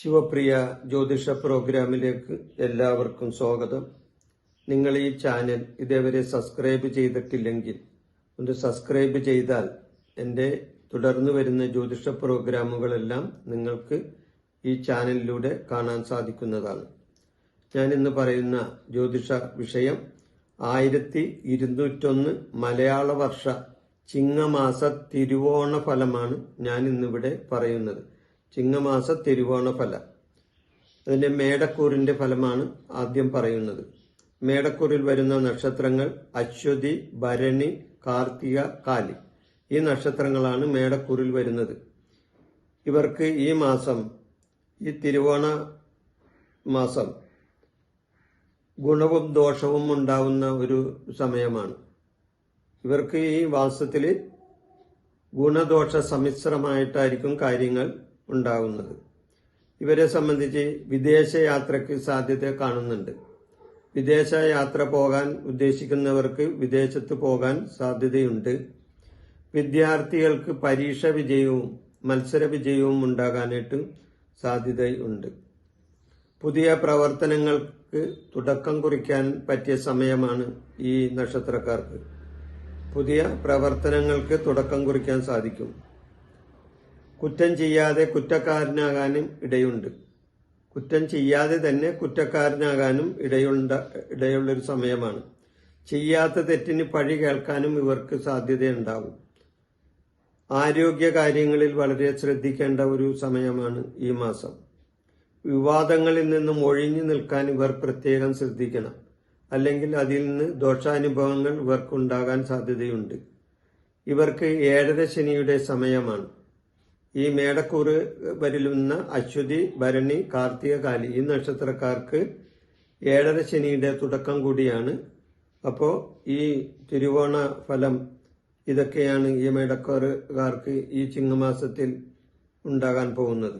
ശിവപ്രിയ ജ്യോതിഷ പ്രോഗ്രാമിലേക്ക് എല്ലാവർക്കും സ്വാഗതം. നിങ്ങൾ ഈ ചാനൽ ഇതേവരെ സബ്സ്ക്രൈബ് ചെയ്തിട്ടില്ലെങ്കിൽ ഒന്ന് സബ്സ്ക്രൈബ് ചെയ്താൽ എന്റെ തുടർന്ന് വരുന്ന ജ്യോതിഷ പ്രോഗ്രാമുകളെല്ലാം നിങ്ങൾക്ക് ഈ ചാനലിലൂടെ കാണാൻ സാധിക്കുന്നതാണ്. ഞാൻ ഇന്ന് പറയുന്ന ജ്യോതിഷ വിഷയം ആയിരത്തി ഇരുന്നൂറ്റൊന്ന് മലയാള വർഷ ചിങ്ങമാസ തിരുവോണ ഫലമാണ് ഞാൻ ഇന്നിവിടെ പറയുന്നത്. ചിങ്ങമാസ തിരുവോണ ഫല. അതിന്റെ മേടക്കൂറിന്റെ ഫലമാണ് ആദ്യം പറയുന്നത്. മേടക്കൂറിൽ വരുന്ന നക്ഷത്രങ്ങൾ അശ്വതി ഭരണി കാർത്തിക കാലി. ഈ നക്ഷത്രങ്ങളാണ് മേടക്കൂറിൽ വരുന്നത്. ഇവർക്ക് ഈ മാസം ഈ തിരുവോണ മാസം ഗുണവും ദോഷവും ഉണ്ടാവുന്ന ഒരു സമയമാണ്. ഇവർക്ക് ഈ മാസത്തിൽ ഗുണദോഷ സമ്മിശ്രമായിട്ടായിരിക്കും കാര്യങ്ങൾ ഉണ്ടാകുന്നത് ഇവരെ സംബന്ധിച്ച് വിദേശയാത്രയ്ക്ക് സാധ്യത കാണുന്നുണ്ട്. വിദേശ യാത്ര പോകാൻ ഉദ്ദേശിക്കുന്നവർക്ക് വിദേശത്ത് പോകാൻ സാധ്യതയുണ്ട്. വിദ്യാർത്ഥികൾക്ക് പരീക്ഷ വിജയവും മത്സര വിജയവും ഉണ്ടാകാനായിട്ട് സാധ്യതയുണ്ട്. പുതിയ പ്രവർത്തനങ്ങൾക്ക് തുടക്കം കുറിക്കാൻ പറ്റിയ സമയമാണ് ഈ നക്ഷത്രക്കാർക്ക്. പുതിയ പ്രവർത്തനങ്ങൾക്ക് തുടക്കം കുറിക്കാൻ സാധിക്കും. കുറ്റം ചെയ്യാതെ കുറ്റക്കാരനാകാനും ഇടയുണ്ട്. കുറ്റം ചെയ്യാതെ തന്നെ കുറ്റക്കാരനാകാനും ഇടയുണ്ട ഇടയുള്ളൊരു സമയമാണ്. ചെയ്യാത്ത തെറ്റിന് പഴി കേൾക്കാനും ഇവർക്ക് സാധ്യതയുണ്ടാവും. ആരോഗ്യ കാര്യങ്ങളിൽ വളരെ ശ്രദ്ധിക്കേണ്ട ഒരു സമയമാണ് ഈ മാസം. വിവാദങ്ങളിൽ നിന്നും ഒഴിഞ്ഞു നിൽക്കാൻ ഇവർ പ്രത്യേകം ശ്രദ്ധിക്കണം. അല്ലെങ്കിൽ അതിൽ നിന്ന് ദോഷാനുഭവങ്ങൾ ഇവർക്കുണ്ടാകാൻ സാധ്യതയുണ്ട്. ഇവർക്ക് ഏഴര ശനിയുടെ സമയമാണ്. ഈ മേടക്കൂറ് വരിലുന്ന അശ്വതി ഭരണി കാർത്തിക കാലി ഈ നക്ഷത്രക്കാർക്ക് ഏഴര ശനിയുടെ തുടക്കം കൂടിയാണ്. അപ്പോൾ ഈ തിരുവോണ ഫലം ഇതൊക്കെയാണ് ഈ മേടക്കാറുകാർക്ക് ഈ ചിങ്ങമാസത്തിൽ ഉണ്ടാകാൻ പോകുന്നത്.